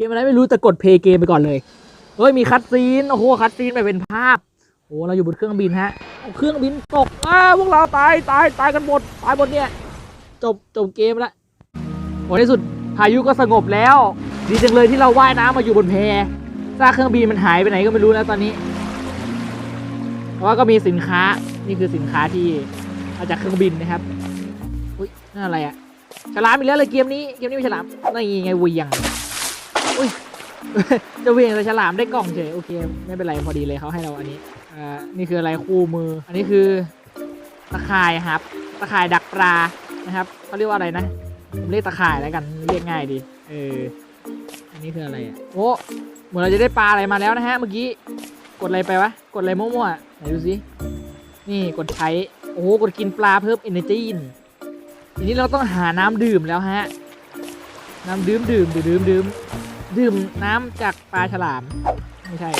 เกมอะไรไม่รู้แต่กดเพย์เกมไปก่อนเลยเฮ้ยมีคัดซีนโอ้โหคัดซีนแบบเป็นภาพโอ้เราอยู่บนเครื่องบินฮะเครื่องบินตกอ้าพวกเราตายตายตายกันหมดตายหมดเนี่ยจบจบเกมแล้วโอ้ในที่สุดพายุก็สงบแล้ว ดีจังเลยที่เราว่ายน้ำมาอยู่บนแพซากเครื่องบินมันหายไปไหนก็ไม่รู้แล้วตอนนี้เพราะว่าก็มีสินค้านี่คือสินค้าที่มาจากเครื่องบินนะครับอุ้ยนั่นอะไรอะฉลามอีกแล้วเลยเกมนี้เกมนี้มีฉลามนี่ไงวียงอุ้ย จะเวียงแต่ฉลามได้กล่องเฉยโอเค ไม่เป็นไรพอดีเลยเขาให้เราอันนี้อ่านี่คืออะไรคู่มือ อันนี้คือตะข่ายครับ ตะข่ายดักปลานะครับเขาเรียกว่าอะไรนะผมเรียกตะข่ายแล้วกันเรียกง่ายดีเอออันนี้คืออะไรอะโอ้เหมือนเราจะได้ปลาอะไรมาแล้วนะฮะเมื่อกี้กดอะไรไปวะกดอะไรมั่วๆไหนดูสินี่กดใช้โอ้โหกดกินปลาเพิ่ม energy ทีนี้เราต้องหาน้ำดื่มแล้วฮะ น้ำดื่มดื่มดื่มดื่ม ดื่มน้ำจากปลาฉลาม ไม่ใช่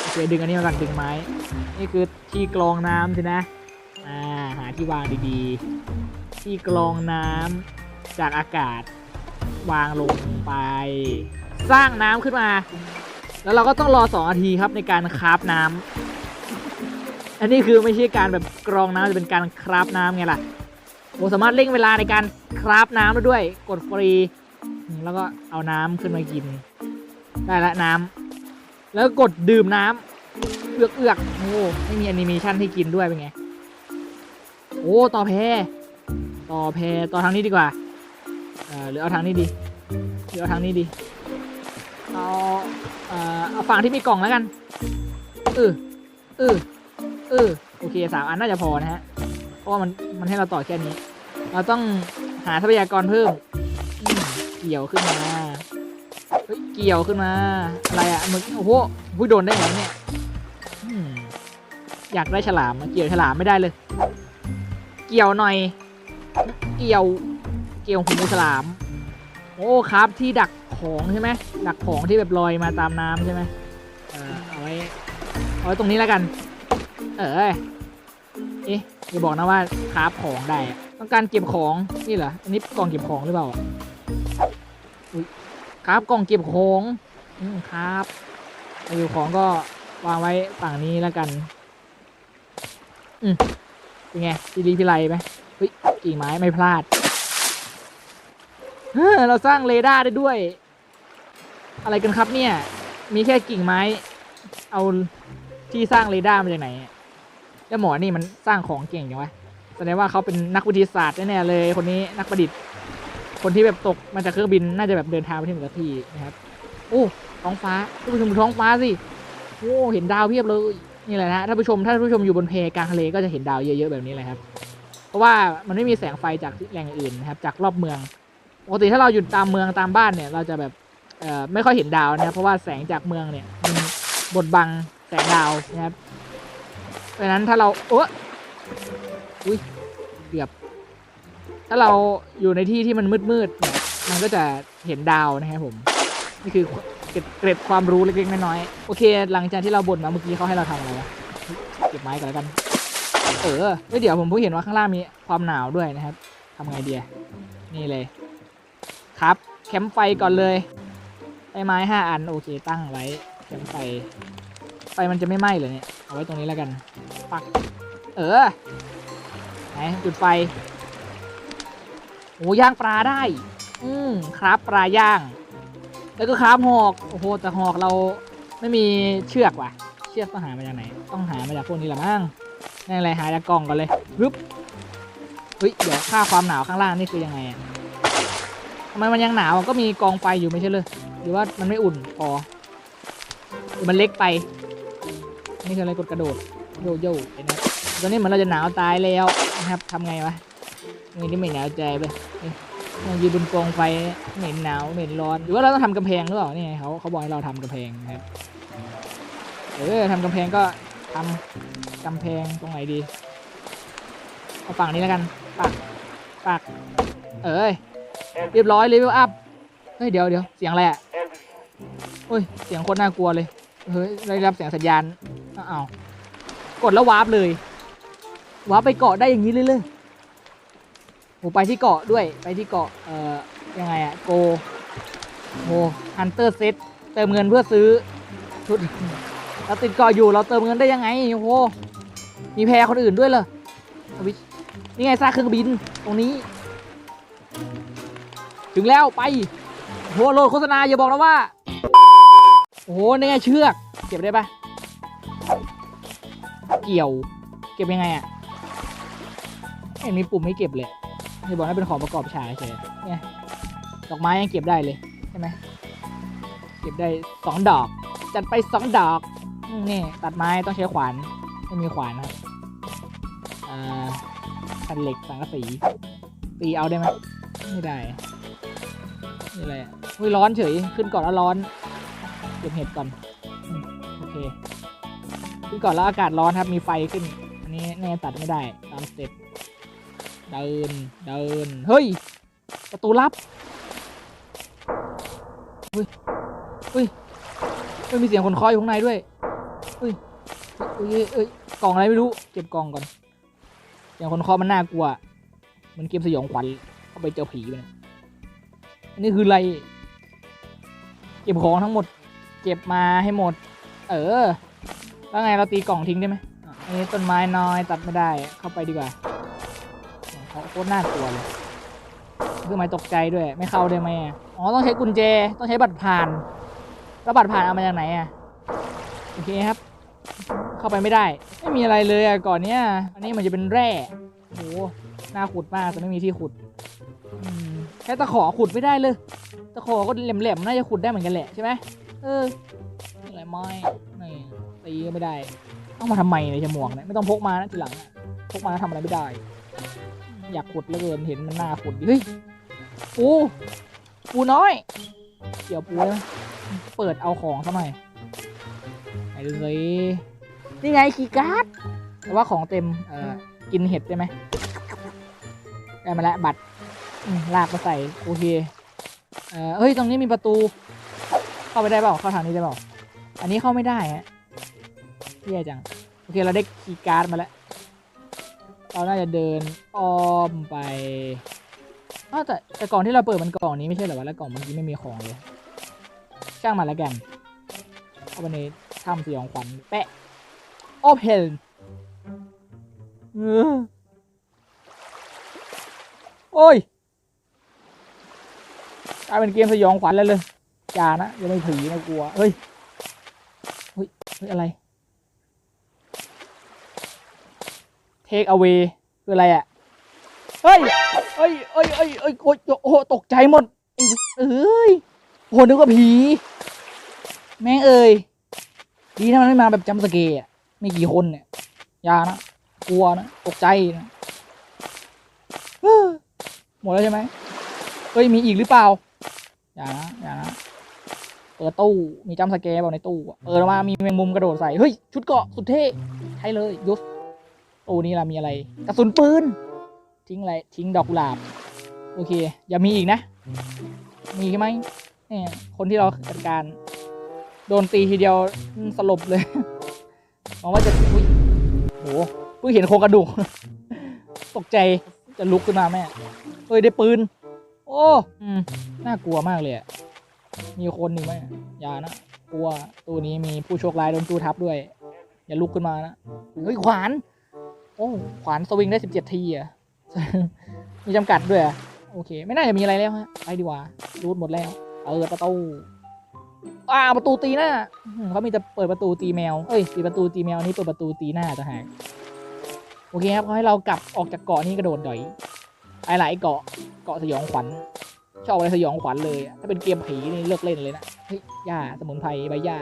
โอเคดึงอันนี้มาก่อนดึงไม้ นี่คือที่กรองน้ำสินะ อ่าหาที่วางดีๆ ที่กรองน้ำจากอากาศ วางลงไป สร้างน้ำขึ้นมา แล้วเราก็ต้องรอ2นาทีครับในการคราฟน้ำอันนี้คือไม่ใช่การแบบกรองน้ำจะเป็นการคราฟน้ำไงล่ะโอ้สามารถเร่งเวลาในการคราฟน้ำได้ด้วย กดฟรี แล้วก็เอาน้ำขึ้นมากิน ได้ละน้ำแล้วกดดื่มน้ำเอือกเอือกโอ้ไม่มีแอนิเมชันให้กินด้วยเป็นไง โอ้ต่อแพต่อแพต่อทางนี้ดีกว่าเออหรือเอาทางนี้ดีหรือเอาทางนี้ดีเอาเอ่อเอาฝั่งที่มีกล่องแล้วกันเออเออเออโอเคสามอันน่าจะพอนะฮะเพราะมันมันให้เราต่อแค่นี้ เราต้องหาทรัพยากรเพิ่ม เกี่ยวขึ้นมาเฮ้ยเกี่ยวขึ้นมา อะไรอะมึงโอ้โหผู้โดนได้ไงเนี่ยอยากได้ฉลามมาเกี่ยวฉลามไม่ได้เลย เกี่ยวหน่อย เกี่ยว เกี่ยวหูฉลาม โอ้ครับที่ดักของใช่ไหมดักของที่แบบลอยมาตามน้ำใช่ไหมเออเอาไว้เอาไว้ตรงนี้แล้วกัน เออเอ๊ะอย่าบอกนะว่าคราฟของได้ ต้องการเก็บของนี่เหรออันนี้กล่องเก็บของหรือเปล่า คราฟกล่องเก็บของอืมครับเอาอยู่ของก็วางไว้ฝั่งนี้แล้วกัน อืมเป็นไงพิลีพิไลไหมเฮ้ยกิ่งไม้ไม่พลาดเฮ้เราสร้างเรดาร์ได้ด้วย อะไรกันครับเนี่ย มีแค่กิ่งไม้ เอาที่สร้างเรดาร์มาจากไหนแล้วหมอนี่มันสร้างของเก่งจังวะแสดงว่าเขาเป็นนักวิทยาศาสตร์แน่ๆเลย คนนี้นักประดิษฐ์ คนที่แบบตกมาจากเครื่องบินน่าจะแบบเดินทางไปที่เหนือที่นะครับโอ้ท้องฟ้าท่านผู้ชมท้องฟ้าสิโอ้เห็นดาวเพียบเลยนี่แหละนะท่านผู้ชมถ้าท่านผู้ชมอยู่บนเพกลางทะเลก็จะเห็นดาวเยอะๆแบบนี้เลยครับ เพราะว่ามันไม่มีแสงไฟจากแหล่งอื่นนะครับ จากรอบเมืองปกติถ้าเราอยู่ตามเมืองตามบ้านเนี่ย เราจะแบบเอ่อไม่ค่อยเห็นดาวนะครับเพราะว่าแสงจากเมืองเนี่ยมันบดบังแสงดาวนะครับเพราะฉะนั้นถ้าเราโอ้อุ้ยเกือบ ถ้าเราอยู่ในที่ที่มันมืดๆเนี่ยมันก็จะเห็นดาวนะครับผมนี่คือเกร็ดความรู้เล็กๆน้อยๆโอเค หลังจากที่เราบ่นมาเมื่อกี้เขาให้เราทำอะไรวะเก็บไม้ก่อนแล้วกัน เออเฮ้ยเดี๋ยวผมเพิ่งเห็นว่าข้างล่างมีความหนาวด้วยนะครับทำไงเดียนี่เลย ครับ แคมป์ไฟก่อนเลยได้ไม้ห้าอันโอเค ตั้งไว้แคมป์ไฟไฟมันจะไม่ไหม้เลยเนี่ยเอาไว้ตรงนี้แล้วกัน ปัก เออไหนจุดไฟ โอ้ย่างปลาได้ อืมครับปลาย่าง แล้วก็ครับหอกโอ้โหแต่หอกเราไม่มีเชือกว่ะ เชือกต้องหามาจากไหน ต้องหามาจากพวกนี้แหละมั้งนี่อะไรหาจากกล่องก่อนเลยปึ๊บเฮ้ยเดี๋ยวค่าความหนาวข้างล่างนี่คือยังไงอะทำไมมันยังหนาวก็มีกองไฟอยู่ไม่ใช่เลยหรือว่ามันไม่อุ่นพอหรือมันเล็กไป นี่คืออะไรกดกระโดดโยโย่เห็นไหมตอนนี้เหมือนเราจะหนาวตายแล้วนะครับทำไงวะ นี่นี่ไม่หนาวใจไปนั่งยืนบนกองไฟเหม็นหนาวเหม็นร้อน หรือว่าเราต้องทำกำแพงหรือเปล่านี่ไงเขาเขาบอกให้เราทำกำแพงนะครับเออทำกำแพงก็ทำกำแพงตรงไหนดีเอาฝั่งนี้แล้วกันปักปักเอ้ยเรียบร้อยเลเวลอัพเฮ้ยเดี๋ยวเดี๋ยวเสียงอะไรอะเฮ้ยเสียงโคตรน่ากลัวเลยเฮ้ยได้รับเสียงสัญญาณอ้าวกดแล้ววาร์ปเลยวาร์ปไปเกาะได้อย่างนี้เลยเลยโหไปที่เกาะด้วยไปที่เกาะเอ่อยังไงอะโกโอ้ฮันเตอร์เซตเติมเงินเพื่อซื้อชุดเราติดเกาะอยู่เราเติมเงินได้ยังไงโอ้โหมีแพรคนอื่นด้วยเหรอนี่ไงซากเครื่องบินตรงนี้ ถึงแล้วไปโอ้โหโหลดโฆษณาอย่าบอกนะว่าโอ้โหนี่ไงเชือกเก็บได้ปะเกี่ยว เก็บยังไงอะไม่เห็นมีปุ่มให้เก็บเลย อย่าบอกว่าเป็นของประกอบฉากเฉยเนี่ยดอกไม้ยังเก็บได้เลยใช่ไหมเก็บได้สองดอก จัดไปสองดอกอนี่ตัดไม้ต้องใช้ขวานไม่มีขวานนะครับอ่าคันเหล็กสังกะสีตีเอาได้ไหมไม่ได้นี่อะไรอุ้ยร้อนเฉยขึ้นก่อนแล้วร้อนเก็บเห็ดก่อนอโอเคขึ้นก่อนแล้วอากาศร้อนครับมีไฟขึ้นอันนี้แน่ตัดไม่ได้ตามสเต็ป เดิน เดิน เฮ้ย ประตูลับ เฮ้ย เฮ้ยเฮ้ยมีเสียงคนคาะอยู่ข้างในด้วยเฮ้ยเฮ้ย เฮ้ยเอ้ย กล่องอะไรไม่รู้ เก็บกล่องก่อน เสียงคนคาะมันน่ากลัว มันเกมสยองขวัญเข้าไปเจอผีไปนี่ยอันนี้คืออะไร เก็บของทั้งหมด เก็บมาให้หมด เออ แล้วไงเราตีกล่องทิ้งได้ไหมอันนี้ต้นไม้น้อยตัดไม่ได้ เข้าไปดีกว่า เขาโคตรน่ากลัวเลยคืองหมายตกใจด้วย ไม่เข้าได้ไหมอ๋อต้องใช้กุญแจต้องใช้บัตรผ่าน แล้วบัตรผ่านเอามาจากไหนอะโอเคครับ เข้าไปไม่ได้ ไม่มีอะไรเลยอะก่อนเนี้ยอันนี้มันจะเป็นแร่โอ้หน่าขุดมากแต่ไม่มีที่ขุดแค่ตะขอขุดไม่ได้เลยตะขอก็แหลมๆน่าจะขุดได้เหมือนกันแหละใช่ไหมเอออะไรไม้นี่ตีก็ไม่ได้ ต้องมาทำไมในยฉมวกเนี่ยไม่ต้องพกมานะทีหลังพกมาแล้วทำอะไรไม่ได้ อยากขุดเหลือเกินเห็นมันน่าขุดดิเฮ้ยปูปูน้อย เดี๋ยวปูเปิดเอาของซะหน่อยไหนดูสินี่ไงคีการ์ดแต่ว่าของเต็มเอ่อกินเห็ดได้ไหมได้มาแล้วบัตรลากมาใส่โอเคเอ่อเฮ้ยตรงนี้มีประตู เข้าไปได้เปล่าเข้าทางนี้ได้เปล่าอันนี้เข้าไม่ได้ฮะเที่ยจังโอเคเราได้คีย์การ์ดมาแล้ว เราน่าจะเดินอ้อมไปอ้าวแต่แต่กล่องที่เราเปิดมันกล่องนี้ไม่ใช่เหรอวะแล้วกล่องเมื่อกี้ไม่มีของเลยช่างมันแล้วกันเข้าไปในถ้ำสยองขวัญแปะโอเพนเออโอ้ยกลายเป็นเกมสยองขวัญแล้วเลยอย่านะยังไม่ผีนะกลัวเฮ้ยเฮ้ยเฮ้ยอะไร take away คืออะไรอะ เฮ้ย เฮ้ยเฮ้ยเฮ้ยเฮ้ยโอ้ยโอ้โหตกใจหมดเอ้ยโหนึกว่าผี แม่งเอ้ย ดีนะมันไม่มาแบบจำสเกร์อะไม่กี่คนเนี่ยอย่านะ กลัวนะ ตกใจนะหมดแล้วใช่ไหมเฮ้ย มีอีกหรือเปล่า อย่านะ อย่านะ เปิดตู้ มีจำสเกร์เปล่าในตู้อะเปิดออกมา มีแมงมุมกระโดดใส่ เฮ้ย ชุดเกาะสุดเท่ ใช่เลยยุส ตู้นี้ล่ะมีอะไร กระสุนปืน ทิ้งอะไร ทิ้งดอกกุหลาบ โอเค อย่ามีอีกนะ มีใช่ไหมเนี่ยคนที่เราจัดการ โดนตีทีเดียวอืมสลบเลยหวังว่าจะอุ๊ยโหเพิ่งเห็นโครงกระดูก ตกใจจะลุกขึ้นมาแม่เฮ้ยได้ปืน โอ้อืมน่ากลัวมากเลยอะมีคนหนึ่งไหมอย่านะกลัวตู้นี้มีผู้โชคร้ายโดนตู้ทับด้วย อย่าลุกขึ้นมานะเฮ้ยขวานโอ้ขวานสวิงได้สิบเจ็ดทีอะมีจำกัดด้วยอะโอเค ไม่น่าจะมีอะไรแล้วฮะไปดีกว่ารูดหมดแล้วเปิดประตูอ่าประตูตีหน้าเขามีแต่เปิดประตูตีแมวเอ้ยปิดประตูตีแมวอันนี้เปิดประตูตีหน้าต่างหากโอเคครับเขาให้เรากลับออกจากเกาะนี้กระโดดดอยไปหลายเกาะเกาะสยองขวัญชอบอะไรสยองขวัญเลยอะถ้าเป็นเกมผีนี่เลิกเล่นเลยนะเฮ้ยหญ้าสมุนไพรใบหญ้า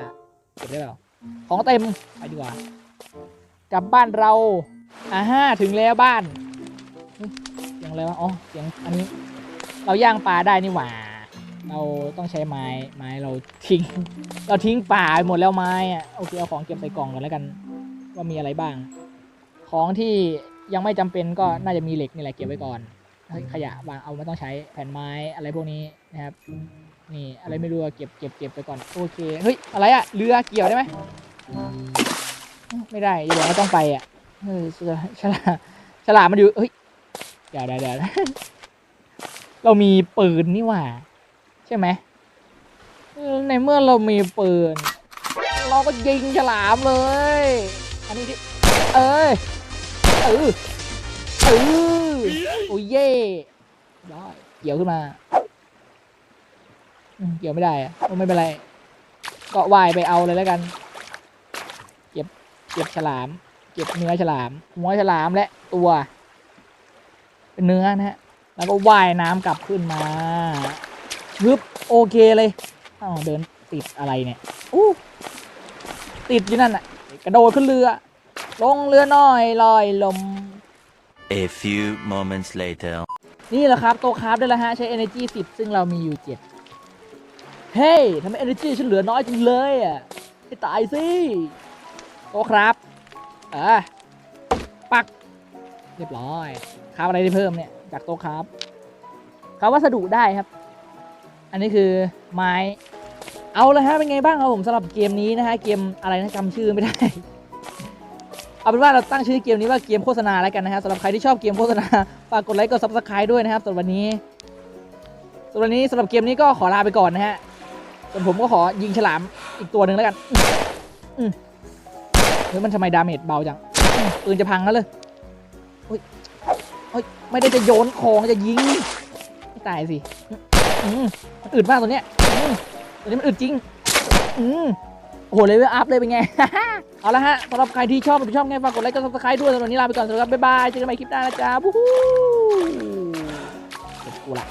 เก็บได้เปล่าของเต็มไปดีกว่า กลับบ้านเรา อ่าฮะถึงแล้วบ้านเฮ้ยเสียงอะไรวะอ๋อเสียงอันนี้ เราย่างปลาได้นี่หว่า เราต้องใช้ไม้ไม้เราทิ้ง เราทิ้งป่าไปหมดแล้วไม้อะโอเคเอาของเก็บใส่กล่องกันแล้วกัน ว่ามีอะไรบ้าง ของที่ยังไม่จำเป็นก็น่าจะมีเหล็กนี่แหละเก็บไว้ก่อนขยะวางเอาไม่ต้องใช้แผ่นไม้อะไรพวกนี้นะครับนี่อะไรไม่รู้เก็บเก็บเก็บไปก่อนโอเคเฮ้ยอะไรอะเรือเกี่ยวได้ไหมไม่ได้อย่าบอกว่าต้องไปอะ เออฉลาฉลาดฉลาดมันอยู่เฮ้ยเดี๋ยวเดี๋ยวเดี๋ยวเรามีปืนนี่หว่า ใช่ไหมในเมื่อเรามีปืน เราก็ยิงฉลามเลย อันนี้ดิเอ้ยเออเออโอ้ยเย่ได้เกี่ยวขึ้นมาเกี่ยวไม่ได้อะไม่เป็นไร ก็ว่ายไปเอาเลยแล้วกัน เก็บเก็บฉลาม เก็บเนื้อฉลามหัวฉลามและตัวเป็นเนื้อนะฮะแล้วก็ว่ายน้ำกลับขึ้นมาฮึบโอเคเลยอ้าวเดินติดอะไรเนี่ยอู้ติดอยู่นั่นน่ะกระโดดขึ้นเรือ ลงเรือหน่อยลอยลม A few moments later. นี่แหละครับ โตะคราฟได้แล้วฮะ ใช้ energy 10 ซึ่งเรามีอยู่ 7 เฮ้ยทำไม energy ฉันเหลือน้อยจังเลยอะให้ตายสิ โตะครา ฟอะปัก เรียบร้อยคราฟอะไรได้เพิ่มเนี่ยจากโต๊ะคราฟคราฟวัสดุได้ครับ อันนี้คือไม้เอาเลยฮะเป็นไงบ้างครับผมสำหรับเกมนี้นะฮะเกมอะไรนะจำชื่อไม่ได้ เอาเป็นว่าเราตั้งชื่อเกมนี้ว่าเกมโฆษณาแล้วกันนะฮะสำหรับใครที่ชอบเกมโฆษณาฝากกดไลค์กด subscribe ด้วยนะครับสำหรับวันนี้สำหรับวันนี้สำหรับเกมนี้ก็ขอลาไปก่อนนะฮะส่วนผมก็ขอยิงฉลามอีกตัวหนึ่งแล้วกัน อืม เฮ้ยมันทำไมดาเมจเบาจังอืมปืนจะพังแล้วเลยโอ้ยโอ้ยไม่ได้จะโยนของจะยิงไม่ตายสิอืมมันอึดมากตัวเนี้ยอืมตัวนี้มันอึดจริงอืมโอ้โหเลเวลอัพเลยเป็นไง เอาละฮะสำหรับใครที่ชอบชอบไงฝากกดไลค์กด subscribe ด้วยสำหรับวันนี้ลาไปก่อนสวัสดีครับบ๊ายบายเจอกันใหม่คลิปหน้านะจ๊ะบูฮูเจ็บกูละ